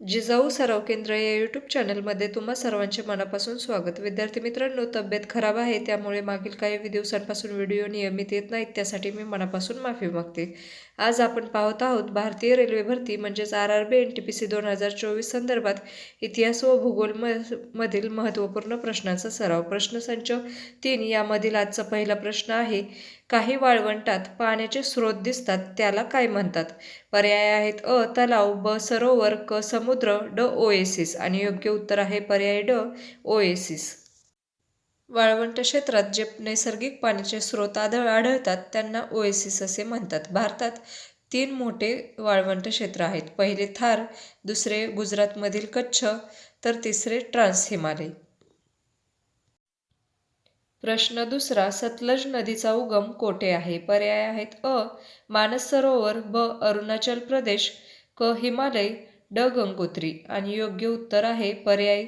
जिजाऊ सराव केंद्र या यूट्यूब चॅनलमध्ये तुम्हा सर्वांचे मनापासून स्वागत. विद्यार्थी मित्रांनो तब्येत खराब आहे त्यामुळे मागील काही दिवसांपासून व्हिडिओ नियमित येत नाहीत त्यासाठी मी मनापासून माफी मागते. आज आपण पाहत आहोत भारतीय रेल्वे भरती म्हणजेच R R B N T P C दोन हजार चोवीस संदर्भात इतिहास व भूगोल म मधील महत्त्वपूर्ण प्रश्नांचा सराव. प्रश्नसंच तीन यामधील आजचा पहिला प्रश्न आहे काही वाळवंटात पाण्याचे स्रोत दिसतात त्याला काय म्हणतात? पर्याय आहेत अ तलाव ब सरोवर क समुद्र ड ओएसिस आणि योग्य उत्तर आहे पर्याय ड ओएसिस. वाळवंट क्षेत्रात जे नैसर्गिक पाण्याचे स्रोत आढळ आढळतात त्यांना ओएसिस असे म्हणतात. भारतात तीन मोठे वाळवंट क्षेत्र आहेत. पहिले थार दुसरे गुजरातमधील कच्छ तर तिसरे ट्रान्स हिमालय प्रश्न दुसरा सतलज नदीचा उगम कोठे आहे? पर्याय आहेत अ मानस सरोवर ब अरुणाचल प्रदेश क हिमालय ड गंगोत्री. आणि योग्य उत्तर आहे पर्याय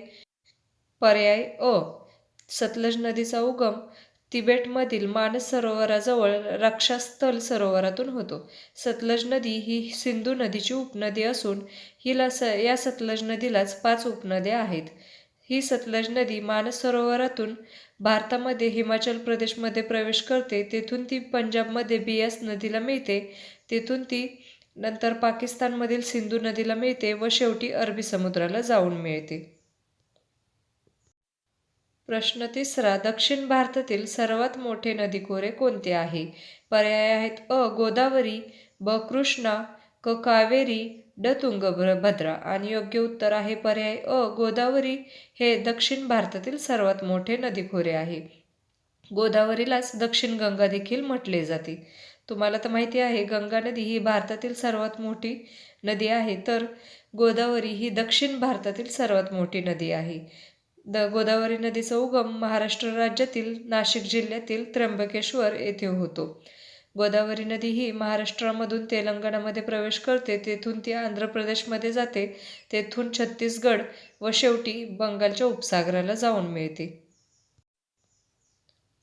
पर्याय अ. सतलज नदीचा उगम तिबेटमधील मानस सरोवराजवळ रक्षास्थल सरोवरातून होतो. सतलज नदी ही सिंधू नदीची उपनदी असून हिला स या सतलज नदीलाच पाच उपनद्या आहेत. ही सतलज नदी मानस सरोवरातून भारतामध्ये हिमाचल प्रदेशमध्ये प्रवेश करते. तेथून ती पंजाबमध्ये बियास नदीला मिळते. तेथून ती नंतर पाकिस्तानमधील सिंधू नदीला मिळते व शेवटी अरबी समुद्राला जाऊन मिळते. प्रश्न तिसरा दक्षिण भारतातील सर्वात मोठे नदीखोरे कोणते आहे? पर्याय आहेत अ गोदावरी ब कृष्णा क कावेरी ड तुंगभद्रा. आणि योग्य उत्तर आहे पर्याय अ गोदावरी. हे दक्षिण भारतातील सर्वात मोठे नदीखोरे आहे. गोदावरीलाच दक्षिण गंगा देखील म्हटले जाते. तुम्हाला तर माहिती आहे गंगा नदी ही भारतातील सर्वात मोठी नदी आहे. तर गोदावरी ही दक्षिण भारतातील सर्वात मोठी नदी आहे. द गोदावरी नदीचा उगम महाराष्ट्र राज्यातील नाशिक जिल्ह्यातील त्र्यंबकेश्वर येथे होतो. गोदावरी नदी ही महाराष्ट्रामधून तेलंगणामध्ये प्रवेश करते तेथून ती आंध्र प्रदेशमध्ये जाते तेथून छत्तीसगड व शेवटी बंगालच्या उपसागराला जाऊन मिळते.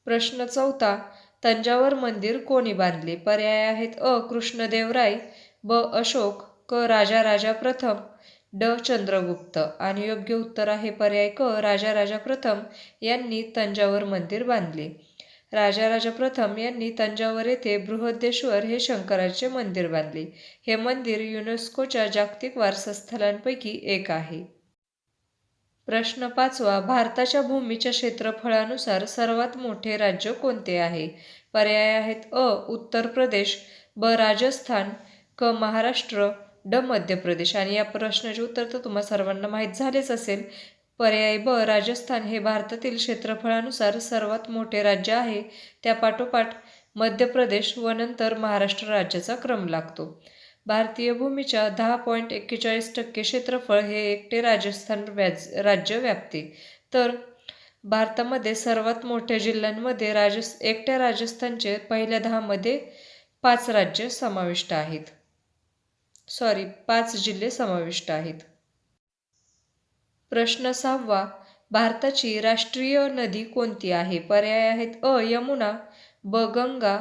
प्रश्न चौथा तंजावर मंदिर कोणी बांधले? पर्याय आहेत अ. कृष्णदेवराय ब. अशोक क. राजा राजा प्रथम ड. चंद्रगुप्त. आणि योग्य उत्तर आहे पर्याय क. राजा राजा प्रथम यांनी तंजावर मंदिर बांधले. राजा प्रथम यांनी तंजावर येथे बृहद्देश्वर हे शंकराचे मंदिर बांधले. हे मंदिर युनेस्कोच्या जागतिक वारसास्थळांपैकी एक आहे. प्रश्न पाचवा. भारताच्या भूमीच्या क्षेत्रफळानुसार सर्वात मोठे राज्य कोणते आहे? पर्याय आहेत अ. उत्तर प्रदेश ब. राजस्थान क. महाराष्ट्र ड मध्य प्रदेश आणि या प्रश्नाचे उत्तर तर तुम्हा सर्वांना माहीत झालेच असेल. पर्याय ब राजस्थान हे भारतातील क्षेत्रफळानुसार सर्वात मोठे राज्य आहे. त्यापाठोपाठ मध्य प्रदेश व नंतर महाराष्ट्र राज्याचा क्रम लागतो. भारतीय भूमीच्या दहा पॉईंट एक्केचाळीस टक्के क्षेत्रफळ हे एकटे राजस्थान व्याज राज्य व्यापते. तर भारतामध्ये सर्वात मोठ्या जिल्ह्यांमध्ये राजस् एकट्या राजस्थानचे पहिल्या दहामध्ये पाच राज्य समाविष्ट आहेत. सॉरी पाच जिल्हे समाविष्ट आहेत. प्रश्न सहावा भारताची राष्ट्रीय नदी कोणती आहे? पर्याय आहेत अ यमुना ब गंगा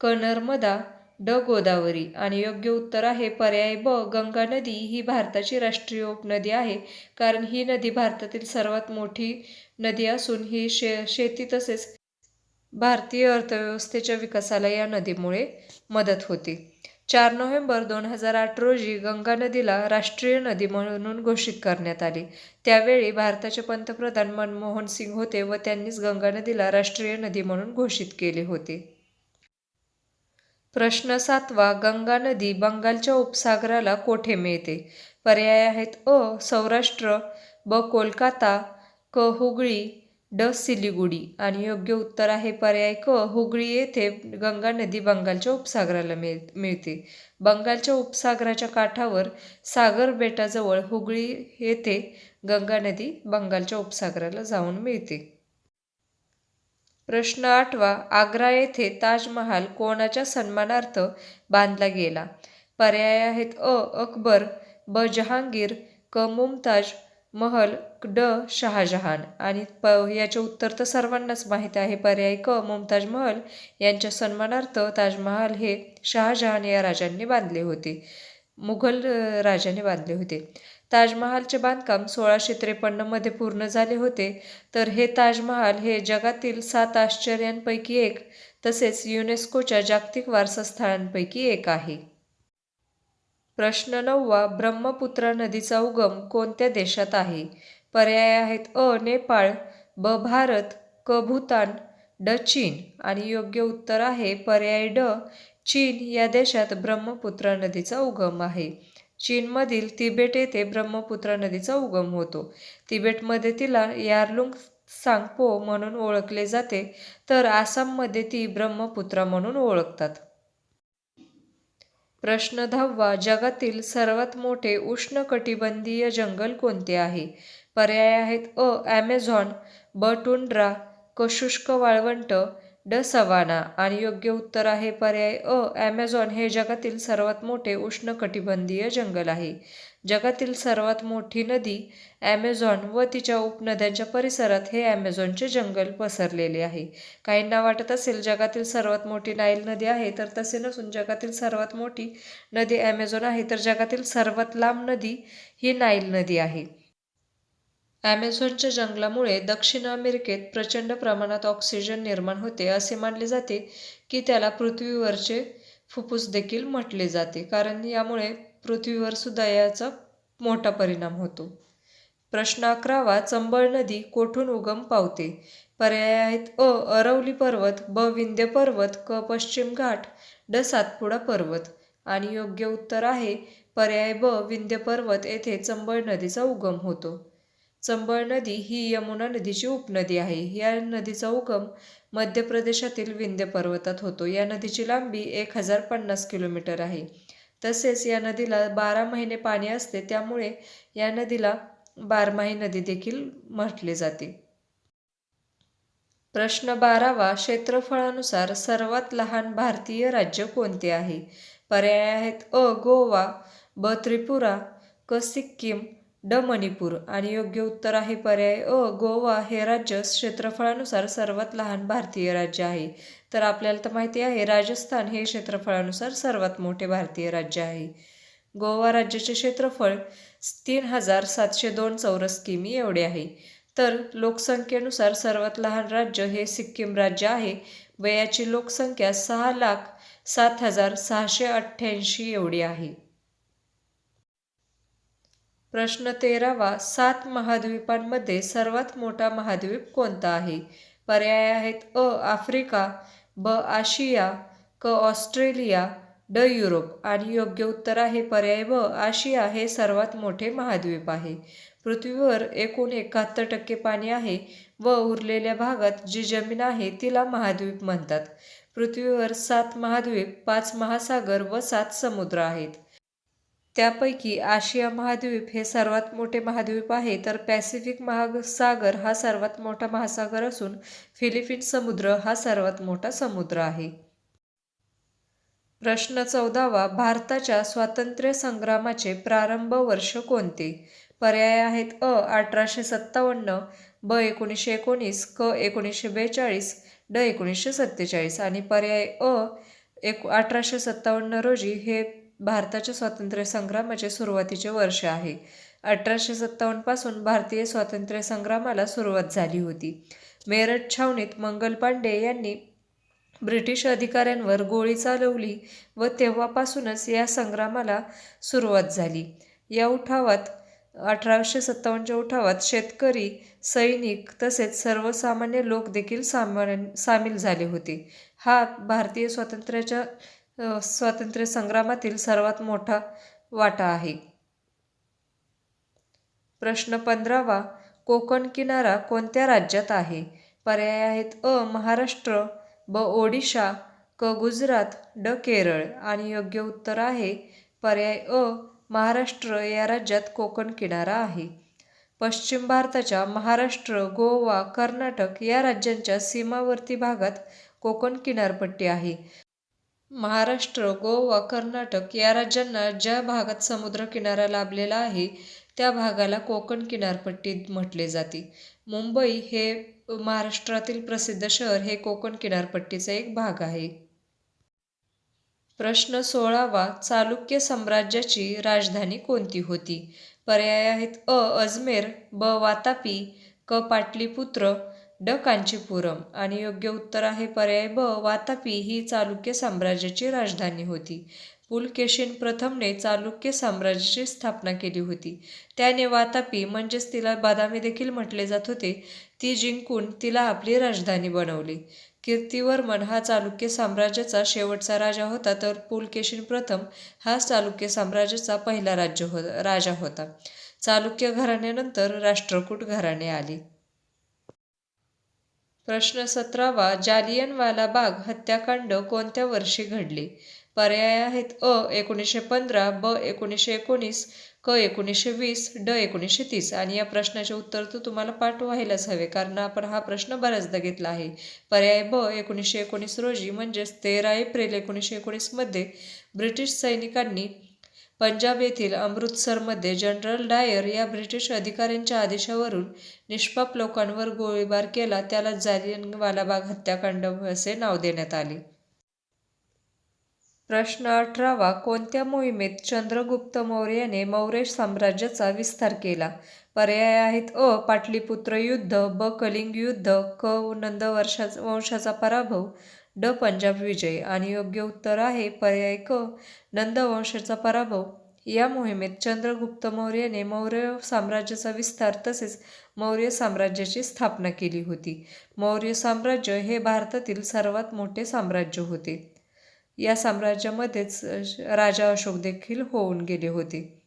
क नर्मदा ड गोदावरी. आणि योग्य उत्तर आहे पर्याय ब गंगा नदी. ही भारताची राष्ट्रीय उपनदी आहे कारण ही नदी भारतातील सर्वात मोठी नदी असून ही शे शेती तसेच भारतीय अर्थव्यवस्थेच्या विकासाला या नदीमुळे मदत होते. चार नोव्हेंबर दोन हजार आठ रोजी गंगा नदीला राष्ट्रीय नदी म्हणून घोषित करण्यात आली. त्यावेळी भारताचे पंतप्रधान मनमोहन सिंग होते व त्यांनीच गंगा नदीला राष्ट्रीय नदी म्हणून घोषित केले होते. प्रश्न सातवा गंगा नदी बंगालच्या उपसागराला कोठे मिळते? पर्याय आहेत अ सौराष्ट्र ब कोलकाता क हुगळी ड सिलिगुडी आणि योग्य उत्तर आहे पर्याय क. हुगळी येथे गंगा नदी बंगालच्या उपसागराला मिळ मिळते. बंगालच्या उपसागराच्या काठावर सागर बेटाजवळ हुगळी येथे गंगा नदी बंगालच्या उपसागराला जाऊन मिळते. प्रश्न आठवा आग्रा येथे ताजमहाल कोणाच्या सन्मानार्थ बांधला गेला? पर्याय आहेत अ अकबर ब जहांगीर क मुमताज महल ड शहाजहान. आणि प याचे उत्तर तर सर्वांनाच माहीत आहे. पर्याय क मुमताज महल. यांच्या सन्मानार्थ ताजमहाल हे शहाजहान या राजांनी बांधले होते. मुघल राजाने बांधले होते. ताजमहालचे बांधकाम सोळाशे त्रेपन्नमध्ये पूर्ण झाले होते. तर हे ताजमहाल हे जगातील सात आश्चर्यांपैकी एक तसेच युनेस्कोच्या जागतिक वारसा स्थळांपैकी एक आहे. प्रश्न नववा ब्रह्मपुत्रा नदीचा उगम कोणत्या देशात आहे? पर्याय आहेत अ नेपाळ ब भारत क भूतान ड चीन. आणि योग्य उत्तर आहे पर्याय ड चीन. या देशात ब्रह्मपुत्रा नदीचा उगम आहे. चीनमधील तिबेट येथे ब्रह्मपुत्रा नदीचा उगम होतो. तिबेटमध्ये तिला यारलुंग सांगपो म्हणून ओळखले जाते तर आसाममध्ये ती ब्रह्मपुत्रा म्हणून ओळखतात. प्रश्न दहावा जगातील सर्वात मोठे उष्णकटिबंधीय जंगल कोणते आहे? पर्याय आहेत अ ॲमेझॉन ब टुंड्रा क शुष्क वाळवंट ड सवाना आणि योग्य उत्तर आहे पर्याय अ. ॲमेझॉन हे जगातील सर्वात मोठे उष्णकटिबंधीय जंगल आहे. जगातील सर्वात मोठी नदी ॲमेझॉन व तिच्या उपनद्यांच्या परिसरात हे ॲमेझॉनचे जंगल पसरलेले आहे. काहींना वाटत असेल जगातील सर्वात मोठी नाईल नदी आहे तर तसे नसून जगातील सर्वात मोठी नदी ॲमेझॉन आहे तर जगातील सर्वात लांब नदी ही नाईल नदी आहे. ॲमेझॉनच्या जंगलामुळे दक्षिण अमेरिकेत प्रचंड प्रमाणात ऑक्सिजन निर्माण होते असे मानले जाते की त्याला पृथ्वीवरचे फुफ्फुस देखील म्हटले जाते कारण यामुळे पृथ्वीवर सुद्धा याचा मोठा परिणाम होतो. प्रश्न अकरावा चंबळ नदी कोठून उगम पावते? पर्याय आहेत अ अरवली पर्वत ब विंध्य पर्वत क पश्चिम घाट ड सातपुडा पर्वत. आणि योग्य उत्तर आहे पर्याय ब विंध्य पर्वत येथे चंबळ नदीचा उगम होतो. चंबळ नदी ही यमुना नदीची उपनदी आहे. या नदीचा उगम मध्य प्रदेशातील विंध्य पर्वतात होतो. या नदीची लांबी एक हजार पन्नास किलोमीटर आहे. तसेच या नदीला बारा महिने पाणी असते. त्यामुळे या नदीला बारमाही नदी देखील म्हटले जाते. प्रश्न बारावा. क्षेत्रफळानुसार सर्वात लहान भारतीय राज्य कोणते आहे? पर्याय आहेत अ गोवा ब त्रिपुरा क सिक्कीम ड मणिपूर आणि योग्य उत्तर आहे पर्याय अ. गोवा हे राज्य क्षेत्रफळानुसार सर्वात लहान भारतीय राज्य आहे. तर आपल्याला तर माहिती आहे राजस्थान हे क्षेत्रफळानुसार सर्वात मोठे भारतीय राज्य आहे. गोवा राज्याचे क्षेत्रफळ तीन हजार सातशे दोन चौरस किमी एवढे आहे. तर लोकसंख्येनुसार सर्वात लहान राज्य हे सिक्कीम राज्य आहे. व याची लोकसंख्या सहा लाख सात हजार सहाशे अठ्ठ्याऐंशी एवढी आहे. प्रश्न तेरावा सात महाद्वीपांमध्ये सर्वात मोठा महाद्वीप कोणता आहे? पर्याय आहेत अ आफ्रिका ब आशिया क ऑस्ट्रेलिया ड युरोप. आणि योग्य उत्तर आहे पर्याय ब आशिया हे सर्वात मोठे महाद्वीप आहे. पृथ्वीवर एकूण एकाहत्तर टक्के पाणी आहे व उरलेल्या भागात जी जमीन आहे तिला महाद्वीप म्हणतात. पृथ्वीवर सात महाद्वीप पाच महासागर व सात समुद्र आहेत. त्यापैकी आशिया महाद्वीप हे सर्वात मोठे महाद्वीप आहे. तर पॅसिफिक महासागर हा सर्वात मोठा महासागर असून फिलिपिन समुद्र हा सर्वात मोठा समुद्र आहे. प्रश्न चौदावा भारताच्या स्वातंत्र्य संग्रामाचे प्रारंभ वर्ष कोणते? पर्याय आहेत अ अठराशे सत्तावन्न ब एकोणीसशे एकोणीस क एकोणीसशे बेचाळीस ड एकोणीसशे सत्तेचाळीस आणि पर्याय अ एक अठराशे सत्तावन्न रोजी हे भारताच्या स्वातंत्र्य संग्रामाचे म्हणजे सुरुवातीचे वर्ष आहे. अठराशे सत्तावन्नपासून भारतीय स्वातंत्र्य संग्रामाला सुरुवात झाली होती. मेरठ छावणीत मंगल पांडे यांनी ब्रिटिश अधिकाऱ्यांवर गोळी चालवली व तेव्हापासूनच या संग्रामाला सुरुवात झाली. या उठावात अठराशे सत्तावन्नच्या उठावात शेतकरी सैनिक तसेच सर्वसामान्य लोक देखील सामान सामील झाले होते. हा भारतीय स्वातंत्र्याच्या स्वातंत्र्य संग्रामातील सर्वात मोठा वाटा आहे. प्रश्न पंधरावा कोकण किनारा कोणत्या राज्यात आहे? पर्याय आहेत अ महाराष्ट्र ब ओडिशा क गुजरात ड केरळ आणि योग्य उत्तर आहे. पर्याय अ महाराष्ट्र या राज्यात कोकण किनारा आहे. पश्चिम भारताच्या महाराष्ट्र गोवा कर्नाटक या राज्यांच्या सीमावर्ती भागात कोकण किनारपट्टी आहे. महाराष्ट्र गोवा कर्नाटक या राज्यांना ज्या भागात समुद्र किनारा लाभलेला आहे त्या भागाला कोकण किनारपट्टी म्हटले जाते. मुंबई हे महाराष्ट्रातील प्रसिद्ध शहर हे कोकण किनारपट्टीचा एक भाग आहे. प्रश्न सोळावा चालुक्य साम्राज्याची राजधानी कोणती होती? पर्याय आहेत अ अजमेर ब वातापी क पाटलीपुत्र ड कांचीपुरम. आणि योग्य उत्तर आहे पर्याय ब. वातापी ही चालुक्य साम्राज्याची राजधानी होती. पुलकेशीन प्रथमने चालुक्य साम्राज्याची स्थापना केली होती. त्याने वातापी म्हणजेच तिला बदामी देखील म्हटले जात होते ती जिंकून तिला आपली राजधानी बनवली. कीर्तिवर्मन हा चालुक्य साम्राज्याचा शेवटचा राजा होता तर पुलकेशीन प्रथम हा चालुक्य साम्राज्याचा पहिला राज्य हो राजा होता. चालुक्य घराण्यानंतर राष्ट्रकूट घराणे आले. प्रश्न सतरावा जालियनवाला बाग हत्याकांड कोणत्या वर्षी घडले? पर्याय आहेत अ एकोणीसशे पंधरा ब एकोणीसशे एकोणीस क एकोणीसशे वीस ड एकोणीसशे तीस. आणि या प्रश्नाचे उत्तर तर तुम्हाला पाठ व्हायलाच हवे कारण आपण हा प्रश्न बऱ्याचदा घेतला आहे. पर्याय ब एकोणीसशे एकोणीस रोजी म्हणजेच तेरा एप्रिल एकोणीसशे एकोणीसमध्ये ब्रिटिश सैनिकांनी पंजाब येथील अमृतसरमध्ये जनरल डायर या ब्रिटिश अधिकाऱ्यांच्या आदेशावरून निष्पाप लोकांवर गोळीबार केला. त्याला जालियनवाला बाग हत्याकांड असे नाव देण्यात आले. प्रश्न अठरावा. कोणत्या मोहिमेत चंद्रगुप्त मौर्याने मौर्य साम्राज्याचा विस्तार केला? पर्याय आहेत अ. पाटलीपुत्र युद्ध ब. कलिंग युद्ध क. नंदवर्षा वंशाचा पराभव ड पंजाब विजय आणि योग्य उत्तर आहे पर्याय क. नंदवंशाचा पराभव. या मोहिमेत चंद्रगुप्त मौर्याने मौर्य साम्राज्याचा विस्तार तसेच मौर्य साम्राज्याची स्थापना केली होती. मौर्य साम्राज्य हे भारतातील सर्वात मोठे साम्राज्य होते. या साम्राज्यामध्येच राजा अशोक देखील होऊन गेले होते.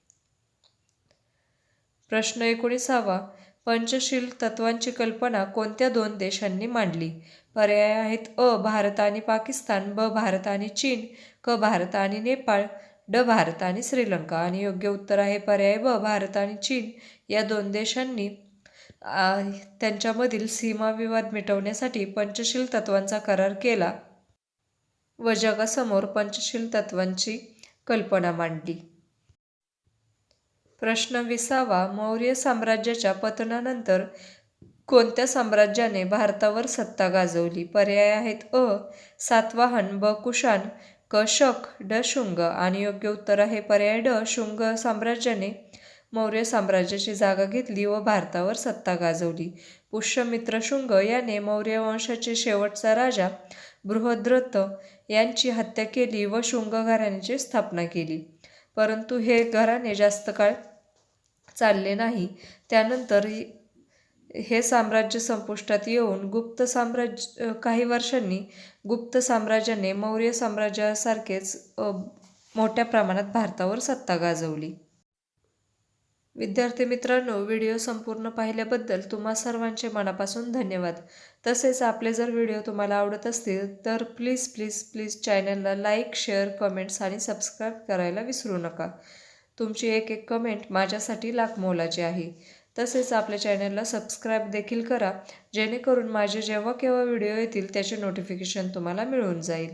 प्रश्न एकोणीसावा. पंचशील तत्वांची कल्पना कोणत्या दोन देशांनी मांडली? पर्याय आहेत अ भारत आणि पाकिस्तान ब भारत आणि चीन क भारत आणि नेपाळ ड भारत आणि श्रीलंका. आणि योग्य उत्तर आहे पर्याय ब भारत आणि चीन. या दोन देशांनी त्यांच्यामधील सीमाविवाद मिटवण्यासाठी पंचशील तत्वांचा करार केला व जगासमोर पंचशील तत्वांची कल्पना मांडली. प्रश्न विसावा मौर्य साम्राज्याच्या पतनानंतर कोणत्या साम्राज्याने भारतावर सत्ता गाजवली? पर्याय आहेत अ. सातवाहन ब. कुशान क. शक ड. शुंग आणि योग्य उत्तर आहे. पर्याय ड. शुंग साम्राज्याने मौर्य साम्राज्याची जागा घेतली व भारतावर सत्ता गाजवली. पुष्यमित्र शुंग याने मौर्य वंशाचे शेवटचा राजा बृहद्रथ यांची हत्या केली व शुंग घराण्याची स्थापना केली. परंतु हे घराणे जास्त काळ चालले नाही. त्यानंतर हे साम्राज्य संपुष्टात येऊन गुप्त साम्राज्य काही वर्षांनी गुप्त साम्राज्याने मौर्य साम्राज्यासारखेच मोठ्या प्रमाणात भारतावर सत्ता गाजवली. विद्यार्थी मित्रांनो व्हिडिओ संपूर्ण पाहिल्याबद्दल तुम्हा सर्वांचे मनापासून धन्यवाद. तसेच आपले जर व्हिडिओ तुम्हाला आवडत असतील तर प्लीज प्लीज प्लीज चॅनलला लाईक शेअर कमेंट्स आणि सबस्क्राईब करायला विसरू नका. तुमची एक एक कमेंट माझ्यासाठी लाख मोलाची आहे. तसेच आपल्या चॅनलला सबस्क्राईब देखील करा जेणेकरून माझे जेव्हा केव्हा व्हिडिओ येतील त्याचे नोटिफिकेशन तुम्हाला मिळून जाईल.